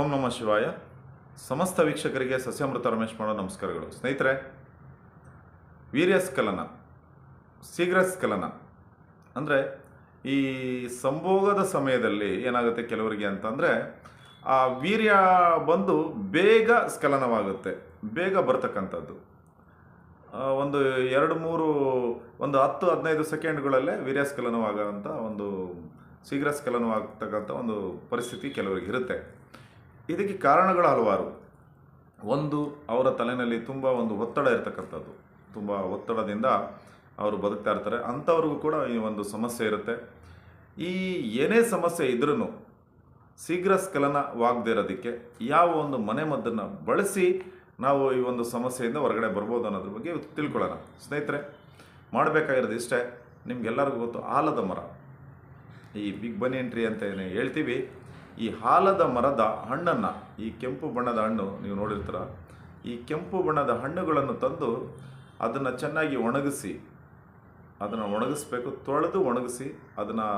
ಓಂ ನಮಃ ಶಿವಾಯ. ಸಮಸ್ತ ವೀಕ್ಷಕರಿಗೆ ಸಸ್ಯಮೃತ ರಮೇಶ್ ಮಾಡೋ ನಮಸ್ಕಾರಗಳು. ಸ್ನೇಹಿತರೆ ವೀರ್ಯಸ್ಖಲನ ಶೀಘ್ರಸ್ಖಲನ ಅಂದರೆ ಈ ಸಂಭೋಗದ ಸಮಯದಲ್ಲಿ ಏನಾಗುತ್ತೆ ಕೆಲವರಿಗೆ ಅಂತಂದರೆ ಆ ವೀರ್ಯ ಬಂದು ಬೇಗ ಸ್ಖಲನವಾಗುತ್ತೆ, ಬೇಗ ಬರ್ತಕ್ಕಂಥದ್ದು. ಒಂದು ಎರಡು ಮೂರು, ಒಂದು ಹತ್ತು ಹದಿನೈದು ಸೆಕೆಂಡ್ಗಳಲ್ಲೇ ವೀರ್ಯಸ್ಖಲನವಾಗೋಂಥ ಒಂದು, ಶೀಘ್ರ ಸ್ಖಲನವಾಗ್ತಕ್ಕಂಥ ಒಂದು ಪರಿಸ್ಥಿತಿ ಕೆಲವರಿಗೆ ಇರುತ್ತೆ. ಇದಕ್ಕೆ ಕಾರಣಗಳು ಹಲವಾರು. ಒಂದು, ಅವರ ತಲೆಯಲ್ಲಿ ತುಂಬ ಒಂದು ಒತ್ತಡ ಇರತಕ್ಕಂಥದ್ದು. ತುಂಬ ಒತ್ತಡದಿಂದ ಅವರು ಬದುಕ್ತಾ ಇರ್ತಾರೆ. ಅಂಥವ್ರಿಗೂ ಕೂಡ ಈ ಒಂದು ಸಮಸ್ಯೆ ಇರುತ್ತೆ. ಈ ಏನೇ ಸಮಸ್ಯೆ ಇದ್ರೂ ಶೀಘ್ರ ಸ್ಖಲನವಾಗದೇ ಇರೋದಕ್ಕೆ ಯಾವ ಒಂದು ಮನೆಮದ್ದನ್ನು ಬಳಸಿ ನಾವು ಈ ಒಂದು ಸಮಸ್ಯೆಯಿಂದ ಹೊರಗಡೆ ಬರ್ಬೋದು ಅನ್ನೋದ್ರ ಬಗ್ಗೆ ತಿಳ್ಕೊಳ್ಳೋಣ. ಸ್ನೇಹಿತರೆ, ಮಾಡಬೇಕಾಗಿರೋದು ಇಷ್ಟೇ. ನಿಮ್ಗೆಲ್ಲರಿಗೂ ಗೊತ್ತು, ಆಲದ ಮರ. ಈ ಬಿಗ್ ಬನಿ ಎಂಟ್ರಿ ಅಂತ ಏನು ಹೇಳ್ತೀವಿ ಈ ಹಾಲದ ಮರದ ಹಣ್ಣನ್ನು, ಈ ಕೆಂಪು ಬಣ್ಣದ ಹಣ್ಣು ನೀವು ನೋಡಿರ್ತೀರ, ಈ ಕೆಂಪು ಬಣ್ಣದ ಹಣ್ಣುಗಳನ್ನು ತಂದು ಅದನ್ನು ಚೆನ್ನಾಗಿ ಒಣಗಿಸಿ, ಅದನ್ನು ಒಣಗಿಸ್ಬೇಕು, ತೊಳೆದು ಒಣಗಿಸಿ, ಅದನ್ನು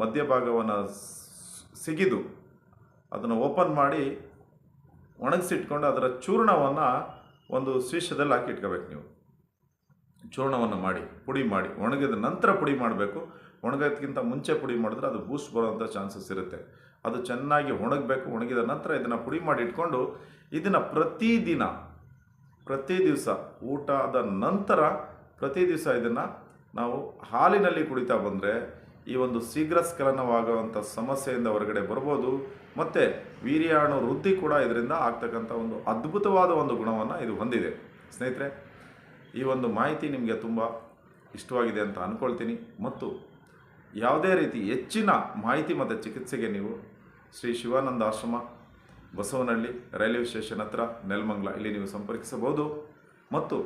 ಮಧ್ಯಭಾಗವನ್ನು ಸಿಗಿದು ಅದನ್ನು ಓಪನ್ ಮಾಡಿ ಒಣಗಿಸಿಟ್ಕೊಂಡು ಅದರ ಚೂರ್ಣವನ್ನು ಒಂದು ಶೀಶದಲ್ಲಿ ಹಾಕಿ ಇಟ್ಕೋಬೇಕು ನೀವು. ಚೂರ್ಣವನ್ನು ಮಾಡಿ, ಪುಡಿ ಮಾಡಿ, ಒಣಗಿದ ನಂತರ ಪುಡಿ ಮಾಡಬೇಕು, ಒಣಗೋದಕ್ಕಿಂತ ಮುಂಚೆ ಪುಡಿ ಮಾಡಿದ್ರೆ ಅದು ಬೂಸ್ಟ್ ಬರೋವಂಥ ಚಾನ್ಸಸ್ ಇರುತ್ತೆ. ಅದು ಚೆನ್ನಾಗಿ ಒಣಗಬೇಕು, ಒಣಗಿದ ನಂತರ ಇದನ್ನು ಪುಡಿ ಮಾಡಿ ಇಟ್ಕೊಂಡು ಇದನ್ನು ಪ್ರತಿದಿನ, ಪ್ರತಿ ದಿವಸ, ಊಟ ಆದ ನಂತರ ಪ್ರತಿ ದಿವಸ ಇದನ್ನು ನಾವು ಹಾಲಿನಲ್ಲಿ ಕುಡಿತಾ ಬಂದರೆ ಈ ಒಂದು ಶೀಘ್ರ ಸ್ಖಲನವಾಗುವಂಥ ಸಮಸ್ಯೆಯಿಂದ ಹೊರಗಡೆ ಬರ್ಬೋದು. ಮತ್ತು ವೀರ್ಯಾಣು ವೃದ್ಧಿ ಕೂಡ ಇದರಿಂದ ಆಗ್ತಕ್ಕಂಥ ಒಂದು ಅದ್ಭುತವಾದ ಒಂದು ಗುಣವನ್ನು ಇದು ಹೊಂದಿದೆ. ಸ್ನೇಹಿತರೆ, ಈ ಒಂದು ಮಾಹಿತಿ ನಿಮಗೆ ತುಂಬ ಇಷ್ಟವಾಗಿದೆ ಅಂತ ಅಂದ್ಕೊಳ್ತೀನಿ ಮತ್ತು ಯಾವುದೇ ರೀತಿ ಹೆಚ್ಚಿನ ಮಾಹಿತಿ ಮತ್ತು ಚಿಕಿತ್ಸೆಗೆ ನೀವು ಶ್ರೀ ಶಿವಾನಂದ ಆಶ್ರಮ, ಬಸವನಹಳ್ಳಿ ರೈಲ್ವೆ ಸ್ಟೇಷನ್ ಹತ್ರ, ನೆಲಮಂಗ್ಲ ಇಲ್ಲಿ ನೀವು ಸಂಪರ್ಕಿಸಬಹುದು. ಮತ್ತು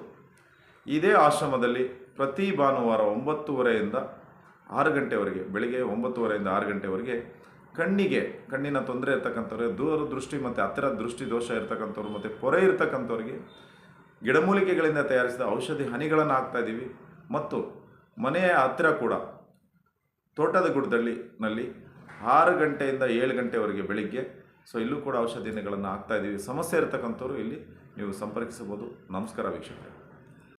ಇದೇ ಆಶ್ರಮದಲ್ಲಿ ಪ್ರತಿ ಭಾನುವಾರ ಒಂಬತ್ತುವರೆಯಿಂದ ಆರು ಗಂಟೆವರೆಗೆ, ಬೆಳಿಗ್ಗೆ ಒಂಬತ್ತುವರೆಯಿಂದ ಆರು ಗಂಟೆವರೆಗೆ ಕಣ್ಣಿಗೆ, ಕಣ್ಣಿನ ತೊಂದರೆ ಇರ್ತಕ್ಕಂಥವ್ರಿಗೆ ದೂರ ದೃಷ್ಟಿ ಮತ್ತು ಹತ್ತಿರ ದೃಷ್ಟಿ ದೋಷ ಇರ್ತಕ್ಕಂಥವ್ರು ಮತ್ತು ಪೊರೆ ಇರ್ತಕ್ಕಂಥವ್ರಿಗೆ ಗಿಡಮೂಲಿಕೆಗಳಿಂದ ತಯಾರಿಸಿದ ಔಷಧಿ ಹನಿಗಳನ್ನು ಹಾಕ್ತಾ ಇದ್ದೀವಿ. ಮತ್ತು ಮನೆಯ ಹತ್ತಿರ ಕೂಡ ತೋಟದ ಗುಡ್ಡದಲ್ಲಿ ನಲ್ಲಿ ಆರು ಗಂಟೆಯಿಂದ ಏಳು ಗಂಟೆವರೆಗೆ ಬೆಳಿಗ್ಗೆ. ಸೊ ಇಲ್ಲೂ ಕೂಡ ಔಷಧಿಗಳನ್ನು ಹಾಕ್ತಾ ಇದ್ದೀವಿ. ಸಮಸ್ಯೆ ಇರತಕ್ಕಂಥವ್ರು ಇಲ್ಲಿ ನೀವು ಸಂಪರ್ಕಿಸಬಹುದು. ನಮಸ್ಕಾರ ವೀಕ್ಷಕರೇ.